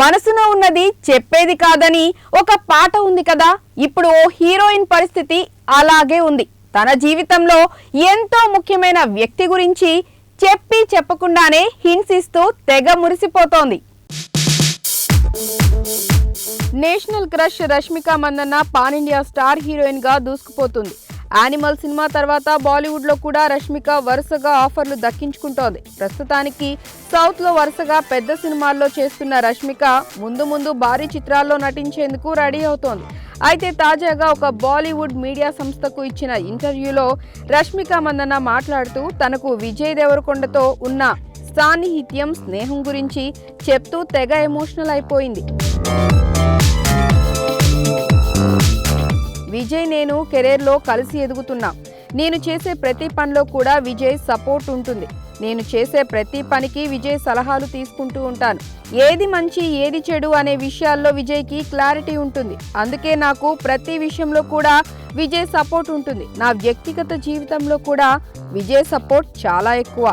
మనసున ఉన్నది చెప్పేది కాదని ఒక పాట ఉంది కదా. ఇప్పుడు ఓ హీరోయిన్ పరిస్థితి అలాగే ఉంది. తన జీవితంలో ఎంతో ముఖ్యమైన వ్యక్తి గురించి చెప్పి చెప్పకుండానే హింసిస్తూ తెగ మురిసిపోతోంది. National crush Rashmika Mandanna pan India star హీరోయిన్గా దూసుకుపోతుంది. యానిమల్ సినిమా తర్వాత బాలీవుడ్లో కూడా రష్మిక వరుసగా ఆఫర్లు దక్కించుకుంటోంది. ప్రస్తుతానికి సౌత్లో వరుసగా పెద్ద సినిమాల్లో చేస్తున్న రష్మిక ముందు ముందు భారీ చిత్రాల్లో నటించేందుకు రెడీ అవుతోంది. అయితే తాజాగా ఒక బాలీవుడ్ మీడియా సంస్థకు ఇచ్చిన ఇంటర్వ్యూలో రష్మిక మందన్న మాట్లాడుతూ తనకు విజయ్ దేవరకొండతో ఉన్న సాన్నిహిత్యం స్నేహం గురించి చెప్తూ తెగ ఎమోషనల్ అయిపోయింది. నేను కెరీర్లో కలిసి ఎదుగుతున్నా. నేను చేసే ప్రతి పనిలో కూడా విజయ్ సపోర్ట్ ఉంటుంది. నేను చేసే ప్రతి పనికి విజయ్ సలహాలు తీసుకుంటూ ఉంటాను. ఏది మంచి ఏది చెడు అనే విషయాల్లో విజయ్కి క్లారిటీ ఉంటుంది. అందుకే నాకు ప్రతి విషయంలో కూడా విజయ్ సపోర్ట్ ఉంటుంది. నా వ్యక్తిగత జీవితంలో కూడా విజయ్ సపోర్ట్ చాలా ఎక్కువ.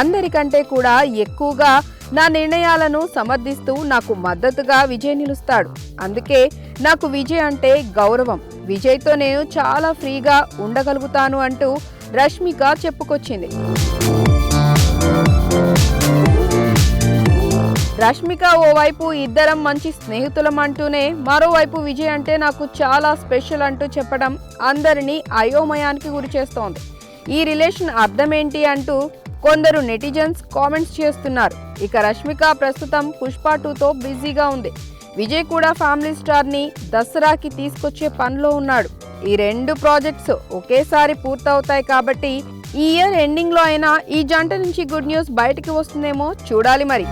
అందరికంటే కూడా ఎక్కువగా నా నిర్ణయాలను సమర్థిస్తూ నాకు మద్దతుగా విజయ్ నిలుస్తాడు. అందుకే నాకు విజయ్ అంటే గౌరవం. విజయ్తో నేను చాలా ఫ్రీగా ఉండగలుగుతాను అంటూ రష్మిక చెప్పుకొచ్చింది. రష్మిక ఓవైపు ఇద్దరం మంచి స్నేహితులం అంటూనే మరోవైపు విజయ్ అంటే నాకు చాలా స్పెషల్ అంటూ చెప్పడం అందరినీ అయోమయానికి గురి చేస్తోంది ఈ రిలేషన్ అర్థమేంటి అంటూ కొందరు నెటిజన్స్ కామెంట్స్ చేస్తున్నారు. ఇక రష్మిక ప్రస్తుతం పుష్ప టూతో బిజీగా ఉంది. విజయ్ కూడా ఫ్యామిలీ స్టార్ని దసరాకి తీసుకొచ్చే పనిలో ఉన్నాడు. ఈ రెండు ప్రాజెక్ట్స్ ఒకేసారి పూర్తవుతాయి కాబట్టి ఈ ఇయర్ ఎండింగ్లో అయినా ఈ జంట నుంచి గుడ్ న్యూస్ బయటికి వస్తుందేమో చూడాలి మరి.